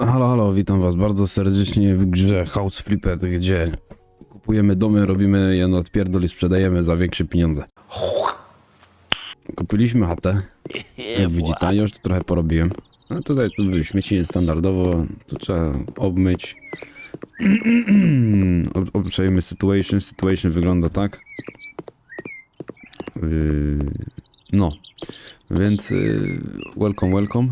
Halo, halo, witam was bardzo serdecznie w grze House Flipper, gdzie kupujemy domy, robimy je na odpierdol i sprzedajemy za większe pieniądze. Kupiliśmy chatę. Jak widzicie, już to trochę porobiłem. No tutaj tu były śmieci standardowo, to trzeba obmyć. Ob- Obczajmy situation. Situation wygląda tak. Yy, no, więc yy, welcome, welcome.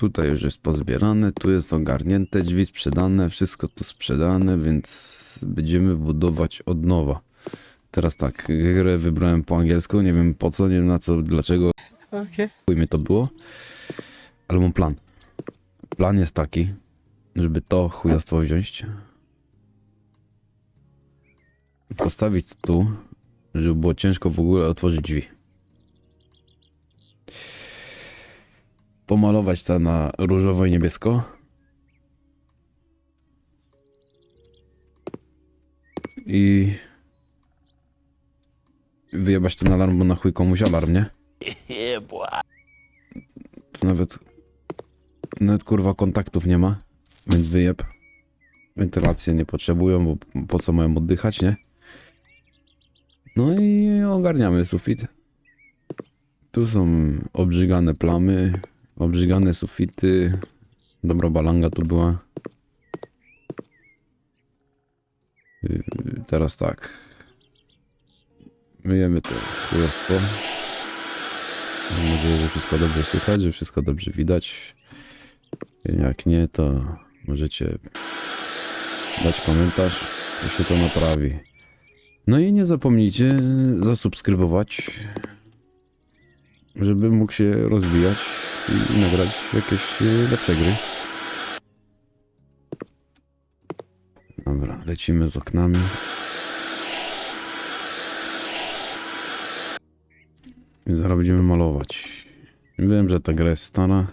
Tutaj już jest pozbierane, tu jest ogarnięte, drzwi sprzedane, wszystko tu sprzedane, więc będziemy budować od nowa. Teraz tak, grę wybrałem po angielsku, nie wiem po co, nie wiem na co, dlaczego, Okay. chuj mnie to było, ale mam plan. Plan jest taki, żeby to chujostwo wziąć, postawić to tu, żeby było ciężko w ogóle otworzyć drzwi. Pomalować to na różowo i niebiesko. I wyjebać ten alarm, bo na chuj komuś alarm, nie? To nawet nawet kurwa kontaktów nie ma, więc wyjeb. Wentylację nie potrzebują, bo po co mają oddychać, nie? No i ogarniamy sufit. Tu są obrzygane plamy, obrzygane sufity. Dobra balanga tu była. Yy, Teraz tak. Myjemy to chujostwo. Mam nadzieję, że wszystko dobrze słychać, że wszystko dobrze widać. Jak nie, to możecie dać komentarz, to się to naprawi. No i nie zapomnijcie zasubskrybować, żeby mógł się rozwijać i nagrać jakieś e, lepsze gry. Dobra, lecimy z oknami. I zaraz będziemy malować. Wiem, że ta gra jest stara.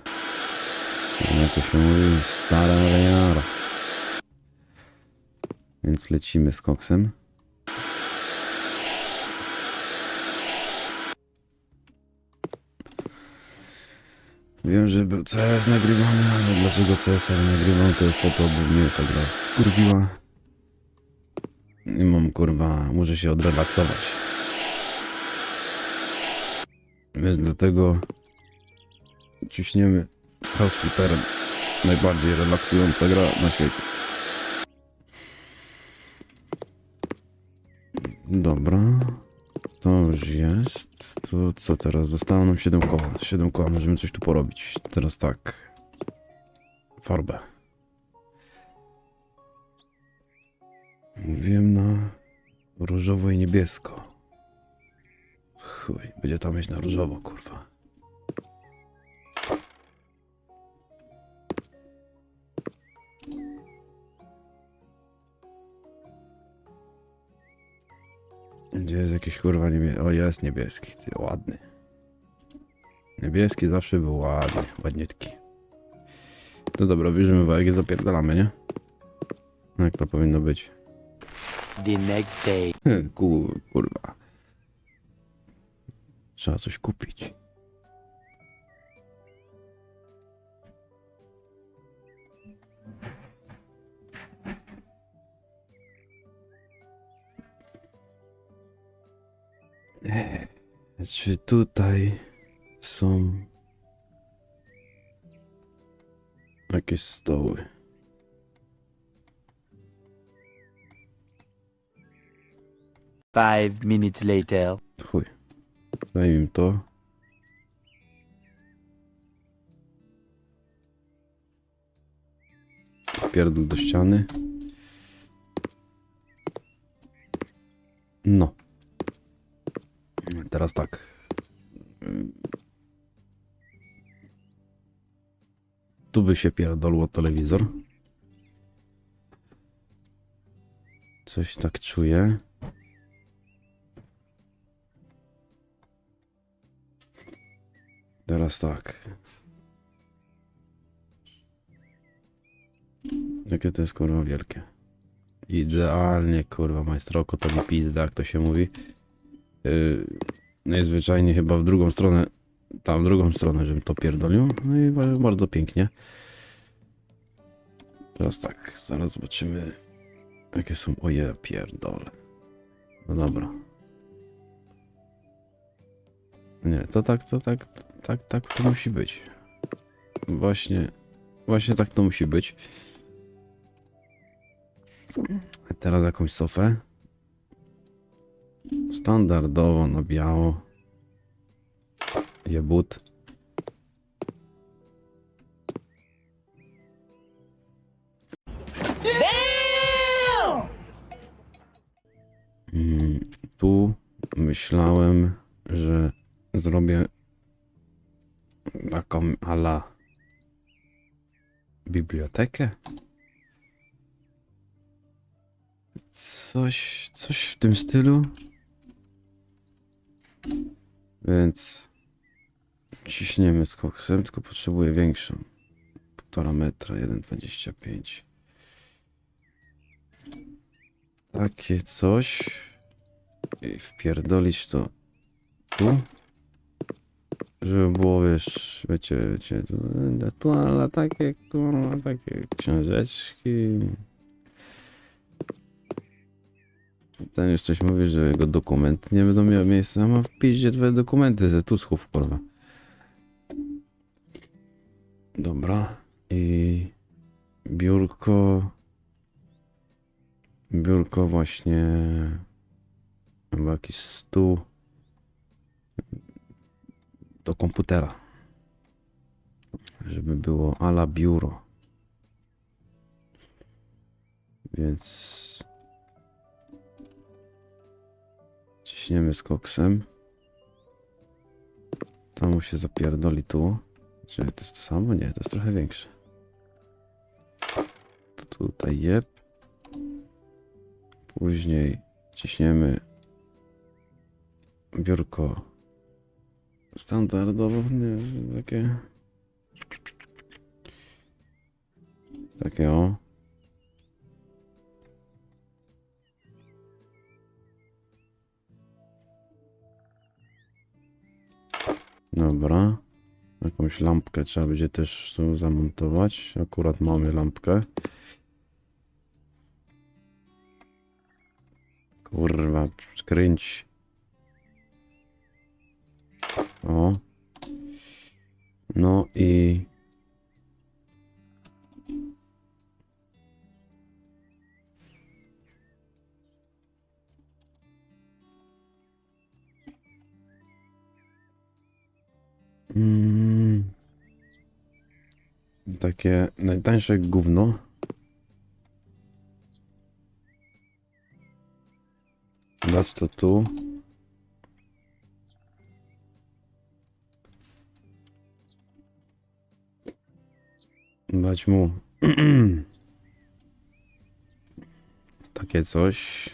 Jak to się mówi, stara ale jara. Więc lecimy z koksem. Wiem, że był CS nagrywany, ale dlaczego CS nagrywam to jest po to, bo mnie ta gra kurwiła. I mam kurwa, muszę się odrelaksować. Więc dlatego ciśniemy z House Flipperem. Najbardziej relaksująca gra na świecie. Dobra. To już jest. To co teraz? Zostało nam 7 koła. 7 koła, możemy coś tu porobić. Teraz tak. Farbę. Mówiłem na różowo i niebiesko. Chuj, będzie tam mieć na różowo, kurwa. Gdzie jest jakiś kurwa niebieski? O, jest niebieski, ty ładny. Niebieski zawsze był ładny, ładniutki. No dobra, bierzemy wagę, zapierdalamy, nie? No Jak to powinno być? The next day. Ku, kurwa. Trzeba coś kupić. Czy tutaj są jakieś stoły? Five minutes later. Chuj. Daj im to. Pierdol do ściany. No. Teraz tak. Tu by się pierdolło telewizor. Coś tak czuję. Teraz tak. Jakie to jest kurwa wielkie. Idealnie kurwa majstroko to mi pizda, jak to się mówi. Yy, najzwyczajniej chyba w drugą stronę, tam w drugą stronę, żebym to pierdolił. No i ba- bardzo pięknie. Teraz tak, zaraz zobaczymy, jakie są. Oje, pierdole. No dobra. Nie, to tak, to tak, tak, tak to musi być. Właśnie, właśnie tak to musi być. Teraz jakąś sofę. Standardowo na biało. Jebut. Mm, Tu myślałem, że zrobię taką ala bibliotekę. Coś, coś w tym stylu. Więc ciśniemy z koksem, tylko potrzebuję większą. Półtora metra, 1,25. Takie coś. I wpierdolić to tu. Żeby było, wiesz, wiecie, wiecie, tu, tu ale takie, kurwa, takie książeczki. Ten już coś mówi, że jego dokumenty nie będą miały miejsca. A mam w piździe twoje dokumenty ze Tuschów, kurwa. Dobra. I biurko. Biurko właśnie. Chyba jakiś stół. Do komputera. Żeby było ala biuro. Więc ciśniemy z koksem. To mu się zapierdoli tu. Czy to jest to samo? Nie, to jest trochę większe. To tutaj jeb. Później ciśniemy biurko standardowo, nie, takie takie o. Dobra. Jakąś lampkę trzeba będzie też tu zamontować. Akurat mamy lampkę. Kurwa, skręć. O. No i... Mm. Takie najtańsze gówno. Dać to tu. Dać mu takie coś.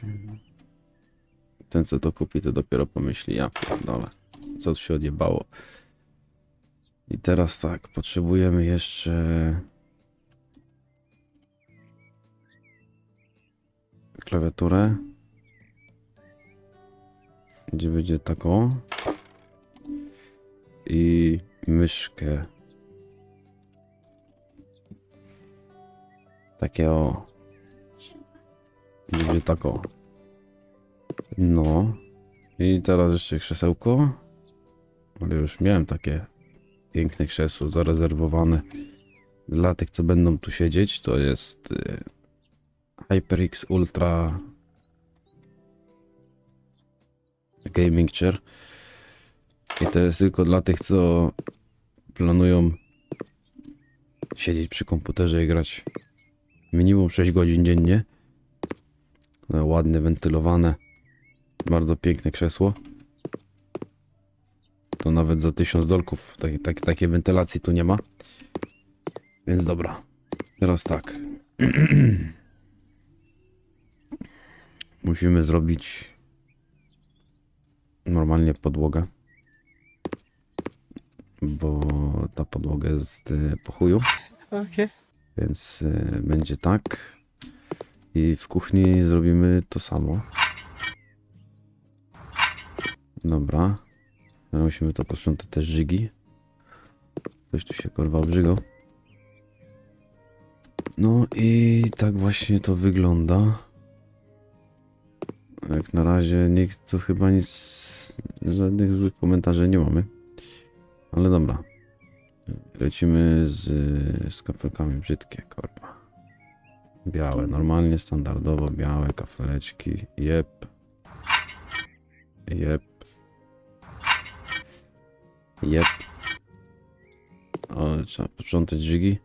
Ten co to kupi to dopiero pomyśli, ja pierdolę. Co tu się odjebało. I teraz tak, potrzebujemy jeszcze klawiaturę. Gdzie będzie taką. I myszkę. Takie o. Będzie taką. No. I teraz jeszcze krzesełko. Ale już miałem takie piękne krzesło zarezerwowane dla tych, co będą tu siedzieć. To jest y, HyperX Ultra Gaming Chair. I to jest tylko dla tych, co planują siedzieć przy komputerze i grać minimum 6 godzin dziennie. Ładnie wentylowane. Bardzo piękne krzesło. To nawet za 1000 dolków tak, tak, takiej wentylacji tu nie ma. Więc dobra. Teraz tak. Musimy zrobić normalnie podłogę. Bo ta podłoga jest y, po chuju. Okay. Więc y, będzie tak. I w kuchni zrobimy to samo. Dobra. Musimy to posprzątać też żygi. Ktoś tu się kurwa obrzygał. No i tak właśnie to wygląda. Jak na razie nikt tu chyba nic, żadnych złych komentarzy nie mamy. Ale dobra. Lecimy z, z kafelkami brzydkie, korba. Białe, normalnie, standardowo białe kafeleczki. Jep. Jep. Jep. O, trzeba początek dźwigi.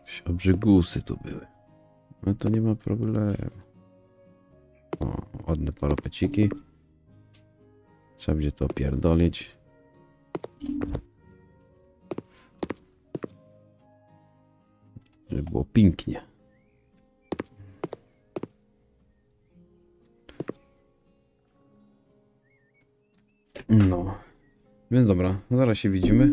Jakieś obrzygusy tu były. No to nie ma problemu. O, ładne parapeciki. Trzeba będzie to pierdolić. Żeby było pięknie. No. Więc dobra, zaraz się widzimy.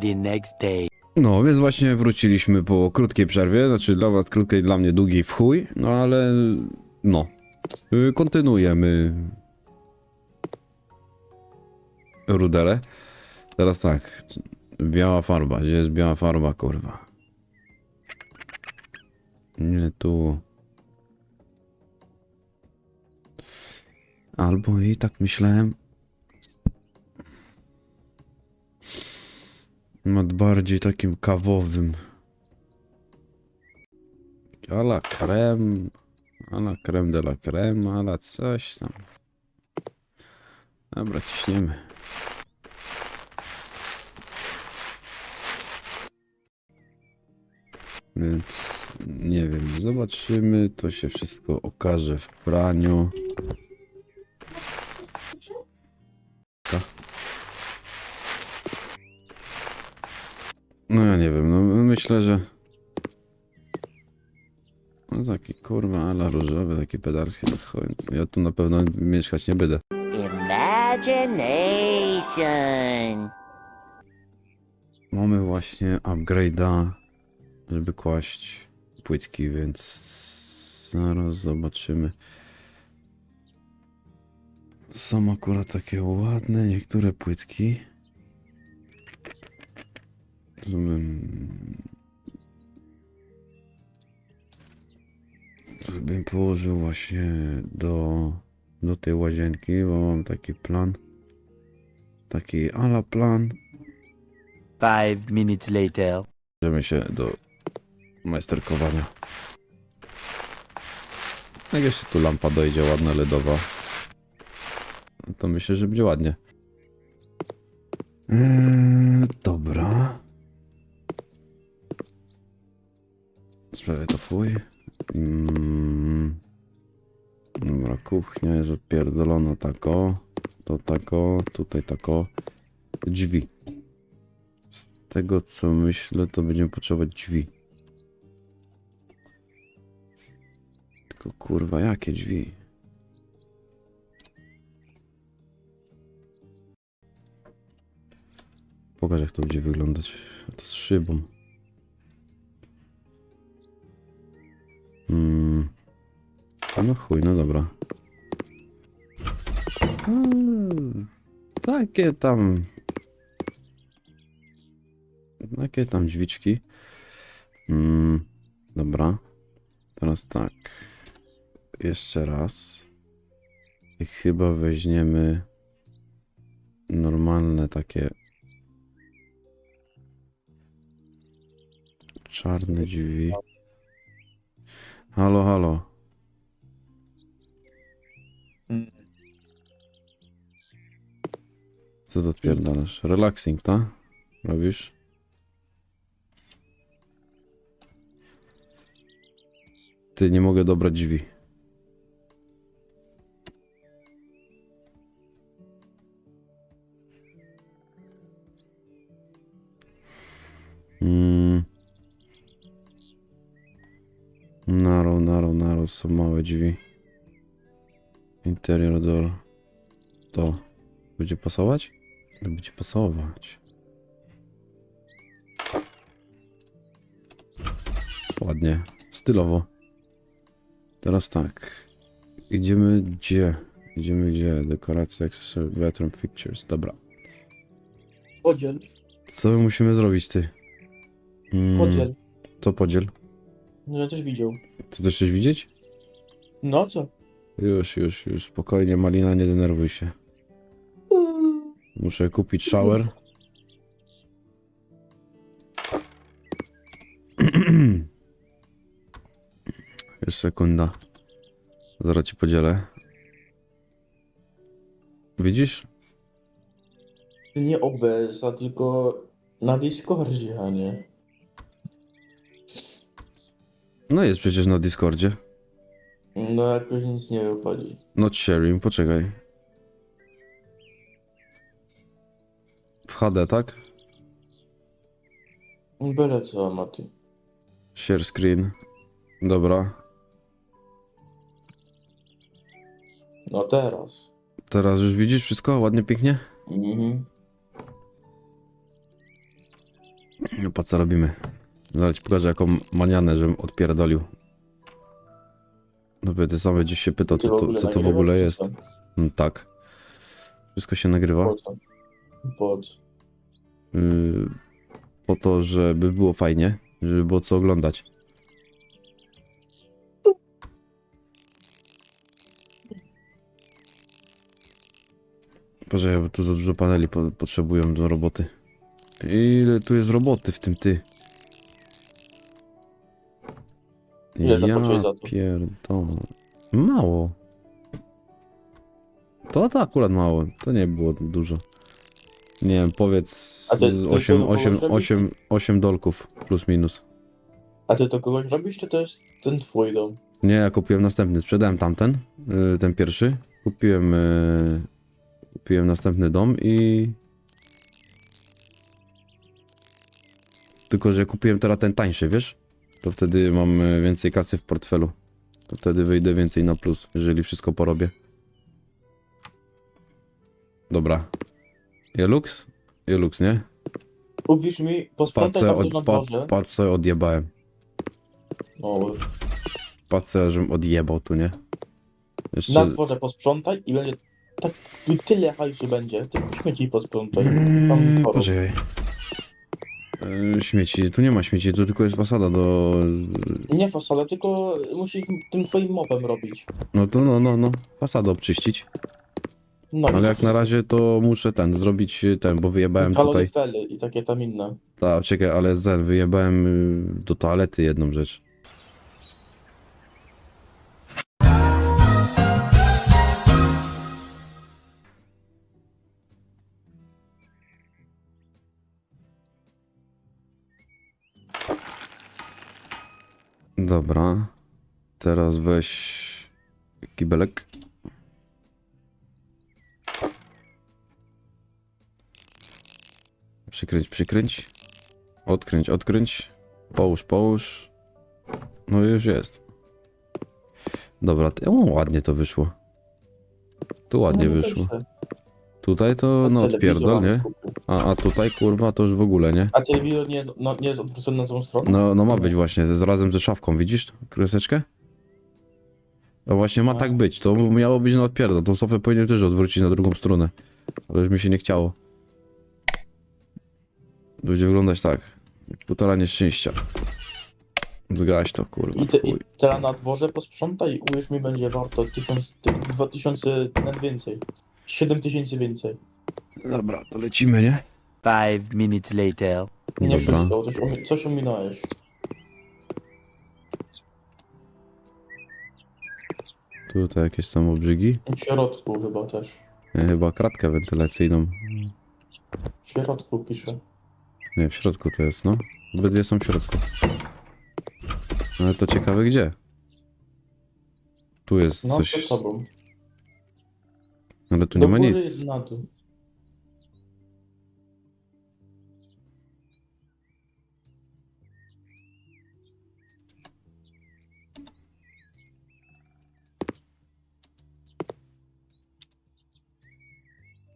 The next day. No, więc właśnie wróciliśmy po krótkiej przerwie, znaczy dla was krótkiej, dla mnie długiej w chuj, no ale no. Y, Kontynuujemy ruderę. Teraz tak, biała farba, gdzie jest biała farba, kurwa? Nie tu. Albo i tak myślałem. Nad bardziej takim kawowym. A la creme, a la creme de la creme, a la coś tam. Dobra, ciśniemy. Więc nie wiem, zobaczymy, to się wszystko okaże w praniu. No ja nie wiem, no myślę, że... No taki kurwa, ala różowy, taki pedarski, no chuj, ja tu na pewno mieszkać nie będę. Imagination. Mamy właśnie upgrade'a, żeby kłaść płytki, więc zaraz zobaczymy. Są akurat takie ładne niektóre płytki. Żebym położył właśnie do, do tej łazienki, bo mam taki plan. Taki ala plan, Five minutes later. Bierzemy się do majsterkowania. Jak jeszcze tu lampa dojdzie ładna LEDowa, no to myślę, że będzie ładnie. Eee, dobra. Sprawia to fuj. Mm. Dobra, kuchnia jest odpierdolona tako. To tako, tutaj tako. Drzwi. Z tego co myślę, to będziemy potrzebować drzwi. Tylko kurwa, jakie drzwi? Pokaż jak to będzie wyglądać. To z szybą. No chuj, no dobra. Mm, takie tam Jakie tam drzwiczki? Mm, dobra. Teraz tak. Jeszcze raz. I chyba weźmiemy normalne takie czarne drzwi. Halo, halo. Co to odpierdalasz? Relaxing, tak? Robisz? Ty, nie mogę dobrać drzwi. Mm. Narrow, narrow, narrow, są małe drzwi. Interior door. To będzie pasować? Będzie pasować. Ładnie, stylowo. Teraz tak. Idziemy gdzie? Idziemy gdzie? Dekoracja, accessory, bedroom fixtures. Dobra. Podziel. Co my musimy zrobić, ty? Mm, Podziel. Co podziel? No ja też widział. Ty też chcesz widzieć? No co? Już, już, już, spokojnie, Malina, nie denerwuj się. Muszę kupić shower. Już sekunda. Zaraz ci podzielę. Widzisz? Nie OBS, a tylko na Discordzie, a nie. No jest przecież na Discordzie. No jakoś nic nie wychodzi. Not sharing, poczekaj. W HD, tak? Byle co, Mati. Share screen. Dobra. No teraz. Teraz już widzisz wszystko? Ładnie, pięknie? Mhm. No patrz co robimy. Zaraz ci pokażę jaką manianę, żebym odpierdolił. No ty sam gdzieś się pytał, co to, co to w ogóle jest. Mm, tak. Wszystko się nagrywa. Po co? Po co? Yy, po to, żeby było fajnie, żeby było co oglądać. Poczekaj, bo tu za dużo paneli po, potrzebują do roboty. Ile tu jest roboty w tym ty? Ile zapłaciłeś za to? pierdolę. Mało. To to akurat mało. To nie było dużo. Nie wiem, powiedz A ty- ty 8, to 8, kogoś 8, 8 dolków plus minus. A ty to kogoś robisz, czy to jest ten twój dom? Nie, ja kupiłem następny. Sprzedałem tamten, y, ten pierwszy. Kupiłem, y, kupiłem następny dom i... Tylko, że kupiłem teraz ten tańszy, wiesz? To wtedy mam y, więcej kasy w portfelu. To wtedy wyjdę więcej na plus, jeżeli wszystko porobię. Dobra. Jelux? Jelux, nie? Uwierz mi, posprzątaj co tam od, patrz, patrz co odjebałem. O, Patrz co, żebym odjebał tu, nie? Jeszcze... na dworze posprzątaj i będzie tak tu tyle hajsu będzie, tylko śmieci posprzątaj. Tam chorób. Poczekaj. E, Śmieci, tu nie ma śmieci, tu tylko jest fasada do... Nie fasolę, tylko musisz tym twoim mopem robić. No to no, no, no, fasadę obczyścić. No, Ale jak na razie to muszę ten, zrobić ten, bo wyjebałem tutaj... Kalorifele i takie tam inne. Tak, czekaj, ale ten, wyjebałem y, do toalety jedną rzecz. Dobra. Teraz weź kibelek. Przykręć, przykręć. Odkręć, odkręć. Połóż, połóż. No i już jest. Dobra, ty- o, ładnie to wyszło. Tu ładnie No, wyszło. dobrze. Tutaj to no Telewizor odpierdol, nie? A, a tutaj kurwa to już w ogóle, nie? A telewizor nie, no, nie jest odwrócony na złą stronę? No, no ma być właśnie, z- razem ze szafką, widzisz kreseczkę? No właśnie ma No. tak być, to miało być na odpierdol, tą sofę powinien też odwrócić na drugą stronę. Ale już mi się nie chciało. Będzie wyglądać tak. Półtora nieszczęścia. Zgaś to, kurwa. I, te. I teraz na dworze posprzątaj i uwierz mi, będzie warto 1000, ty- 2000 nawet więcej. 7000 więcej. Dobra, to lecimy, nie? Five minutes later. Nie Dobra. wszystko, coś, omi- coś ominąłeś. Tutaj jakieś są obrzygi. W środku chyba też. Ja chyba kratkę wentylacyjną. W środku piszę. Nie, w środku to jest, no. Obydwie są w środku. No, Ale to ciekawe gdzie. Tu jest No coś. przed tobą. Ale tu Do nie ma góry, nic. Na dół.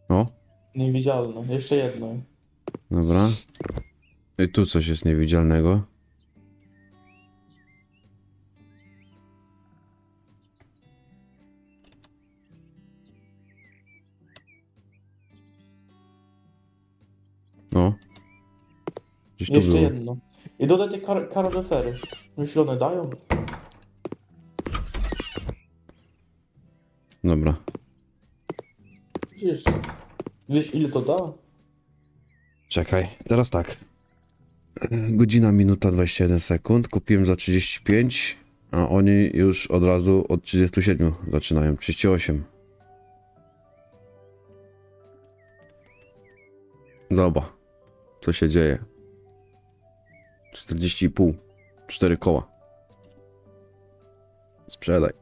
O, Niewidzialne. Jeszcze jedno. Dobra. I tu coś jest niewidzialnego. No. Gdzieś tu Jeszcze było? jedno. I dodaj te kar one dają? Dobra. Wiesz, wiesz ile to da? Czekaj, teraz tak. Godzina, minuta 21 sekund. Kupiłem za 35, a oni już od razu od 37 zaczynają. 38. Dobra. Co się dzieje? 40,5. 4 koła. Sprzedaj.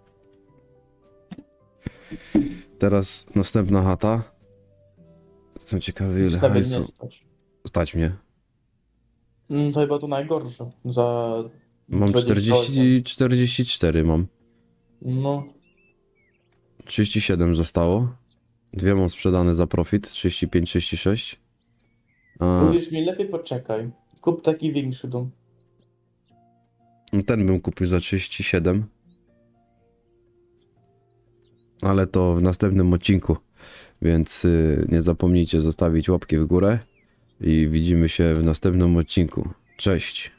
Teraz następna chata. Jestem ciekawy ile hajsu nie stać. mnie. No to chyba to najgorsze. Za... Mam 28. 40, 44 mam. No, 37 zostało. Dwie mam sprzedane za profit, 35, 36. A mówisz mi lepiej poczekaj. Kup taki większy dom. ten bym kupił za 37. Ale to w następnym odcinku. Więc y, nie zapomnijcie zostawić łapki w górę. I widzimy się w następnym odcinku. Cześć.